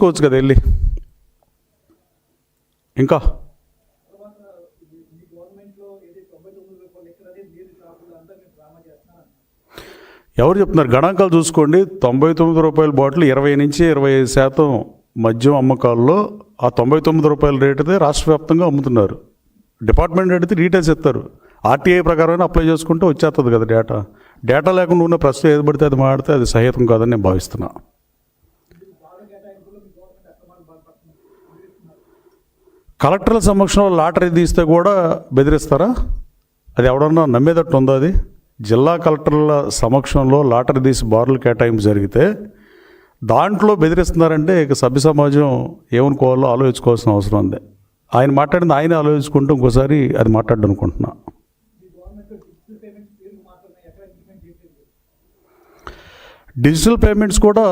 కోవచ్చు కదా వెళ్ళి. ఇంకా? ఎవరు చెప్తున్నారు? గణాంకాలు చూసుకోండి. తొంభై తొమ్మిది రూపాయల బాటిల్ ఇరవై నుంచి ఇరవై ఐదు శాతం మద్యం అమ్మకాల్లో ఆ తొంభై తొమ్మిది రూపాయల రేటుదే రాష్ట్ర వ్యాప్తంగా అమ్ముతున్నారు. డిపార్ట్మెంట్ అడిగితే డీటెయిల్స్ ఇస్తారు ఆర్టీఐ ప్రకారమైన అప్లై చేసుకుంటే వచ్చేస్తుంది కదా డేటా. డేటా లేకుండా ఉన్న ప్రశ్న ఏది పడితే అది మాడితే అది సహితం కాదని నేను భావిస్తున్నా. కలెక్టర్ల సమక్షంలో లాటరీ తీస్తే కూడా బెదిరిస్తారా? అది ఎవడన్నా నమ్మేటట్టు ఉందా అది? జిల్లా కలెక్టర్ల సమక్షంలో లాటరీ తీసి బార్లు కేటాయింపు జరిగితే దాంట్లో బెదిరిస్తున్నారంటే ఇక సభ్య సమాజం ఏమనుకోవాలో ఆలోచించుకోవాల్సిన అవసరం ఉంది. ఆయన మాట్లాడింది ఆయన ఆలోచించుకుంటూ ఇంకోసారి అది మాట్లాడడం అనుకుంటున్నా డిజిటల్ పేమెంట్స్ కూడా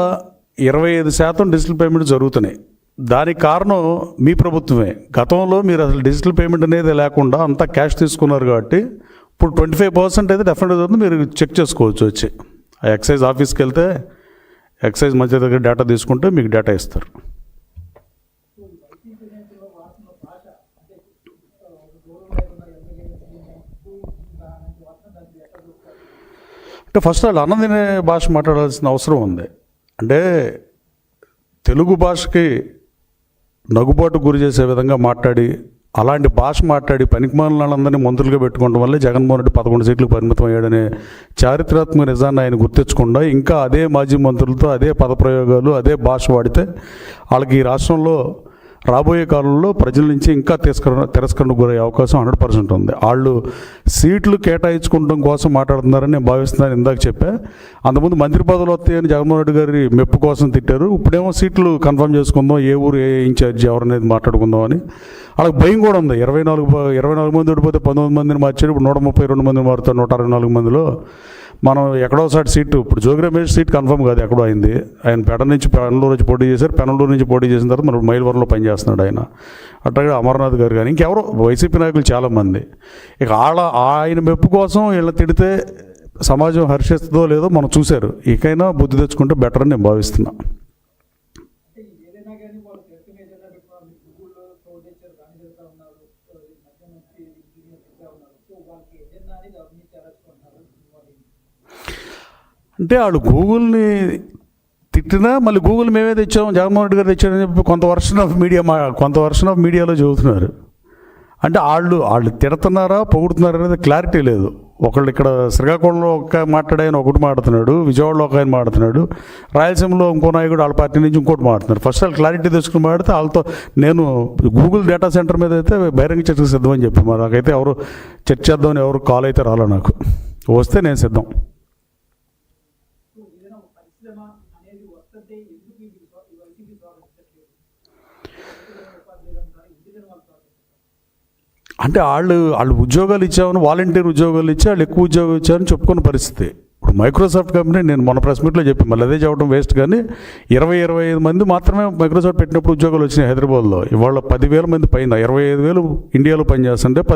ఇరవై ఐదు శాతం డిజిటల్ పేమెంట్ జరుగుతున్నాయి. దానికి కారణం మీ ప్రభుత్వమే. గతంలో మీరు అసలు డిజిటల్ పేమెంట్ అనేది లేకుండా అంతా క్యాష్ తీసుకున్నారు కాబట్టి ఇప్పుడు ట్వంటీ ఫైవ్ పర్సెంట్ అయితే డెఫినెట్గా జరుగుతుంది మీరు చెక్ చేసుకోవచ్చు వచ్చి. ఆ ఎక్సైజ్ ఆఫీస్కి వెళ్తే ఎక్సైజ్ మధ్య దగ్గర డేటా తీసుకుంటే మీకు డేటా ఇస్తారు. అంటే ఫస్ట్ వాళ్ళు అన్నం తినే భాష మాట్లాడాల్సిన అవసరం ఉంది. అంటే తెలుగు భాషకి నగుబాటు గురి చేసే విధంగా మాట్లాడి అలాంటి భాష మాట్లాడి పనికిమాలందరినీ మంత్రులుగా పెట్టుకోవడం వల్లే జగన్మోహన్ రెడ్డి పదకొండు సీట్లు పరిమితం అయ్యాడనే చారిత్రాత్మక నిజాన్ని ఆయన గుర్తించకుండా ఇంకా అదే మాజీ మంత్రులతో అదే పదప్రయోగాలు అదే భాష వాడితే వాళ్ళకి ఈ రాష్ట్రంలో రాబోయే కాలంలో ప్రజల నుంచి ఇంకా తిరస్కరణ తిరస్కరణకు గురయ్యే అవకాశం హండ్రెడ్ పర్సెంట్ ఉంది. వాళ్ళు సీట్లు కేటాయించుకోవడం కోసం మాట్లాడుతున్నారని నేను భావిస్తున్నాను ఇందాక చెప్పా. అంతకుముందు మంత్రి పదవులు వస్తాయని జగన్మోహన్ రెడ్డి గారి మెప్పు కోసం తిట్టారు. ఇప్పుడేమో సీట్లు కన్ఫర్మ్ చేసుకుందాం ఏ ఊరు ఏ ఇన్ఛార్జ్ ఎవరనేది మాట్లాడుకుందాం అని వాళ్ళకి భయం కూడా ఉంది. ఇరవై నాలుగు ఇరవై నాలుగు మంది ఓడిపోతే పంతొమ్మిది మందిని మార్చారు. ఇప్పుడు నూట ముప్పై రెండు మందిని మారుతారు నూట అరవై నాలుగు మందిలో. మనం ఎక్కడోసారి సీటు ఇప్పుడు జోగి రమేష్ సీట్ కన్ఫర్మ్ కాదు ఎక్కడో అయింది. ఆయన పెడ నుంచి పెనలూరు నుంచి పోటీ చేశారు. పెనలూరు నుంచి పోటీ చేసిన తర్వాత మనం మైల్వరంలో పనిచేస్తున్నాడు ఆయన. అట్లాగే అమర్నాథ్ గారు కానీ ఇంకెవరో వైసీపీ నాయకులు చాలామంది. ఇక వాళ్ళ ఆయన మెప్పు కోసం వీళ్ళని తిడితే సమాజం హర్షిస్తుందో లేదో మనం చూశారు. ఇకైనా బుద్ధి తెచ్చుకుంటే బెటర్ అని నేను భావిస్తున్నాను ఏదైనా కానీ వాళ్ళు చర్చ మీద ఏదైనా పెట్టుకున్నారు మీరు గూగుల్లో క్రౌడ్ చేశారు దాన్ని చెప్తా ఉన్నారు సో ఈ మధ్య నుంచి ఇంజనీర్ చెప్తా ఉన్నారు సో వాళ్ళకి ఎజెండా అనేది అవినీతి అరచుకుంటున్నారు వాళ్ళు అంటే వాళ్ళు గూగుల్ని తిట్టినా మళ్ళీ గూగుల్ మేమే తెచ్చాం జగన్మోహన్ రెడ్డి గారు తెచ్చారని చెప్పి కొంత వర్షన్ ఆఫ్ మీడియా మా కొంత వర్షన్ ఆఫ్ మీడియాలో చదువుతున్నారు అంటే వాళ్ళు వాళ్ళు తిడుతున్నారా పొగుడుతున్నారా అనేది క్లారిటీ లేదు. ఒకళ్ళు ఇక్కడ శ్రీకాకుళంలో ఒక మాట్లాడాయని ఒకటి మాట్లాడుతున్నాడు విజయవాడలో ఒక ఆయన మాట్లాడుతున్నాడు రాయలసీమలో ఇంకో నాయకుడు వాళ్ళ పార్టీ నుంచి ఇంకోటి మాట్లాడుతున్నారు. ఫస్ట్ వాళ్ళు క్లారిటీ తెచ్చుకుని మాట్లాడితే వాళ్ళతో నేను గూగుల్ డేటా సెంటర్ మీద అయితే బహిరంగ చర్చకు సిద్ధమని చెప్పి మరి నాకైతే ఎవరు చర్చ చేద్దామని ఎవరు కాల్ అయితే రాలే నాకు. వస్తే నేను సిద్ధం. అంటే వాళ్ళు వాళ్ళు ఉద్యోగాలు ఇచ్చామని వాలంటీర్ ఉద్యోగాలు ఇచ్చి వాళ్ళు ఎక్కువ ఉద్యోగం ఇచ్చారని చెప్పుకున్న పరిస్థితి. ఇప్పుడు మైక్రోసాఫ్ట్ కంపెనీ నేను మన ప్రెస్ మీట్లో చెప్పి మళ్ళీ అదే చెప్పడం వేస్ట్ కానీ ఇరవై ఇరవై ఐదు మంది మాత్రమే మైక్రోసాఫ్ట్ పెట్టినప్పుడు ఉద్యోగాలు వచ్చినాయి హైదరాబాద్లో. ఇవాళ పదివేల మంది పైన ఇరవై ఐదు వేలు ఇండియాలో పనిచేస్తుంటే పది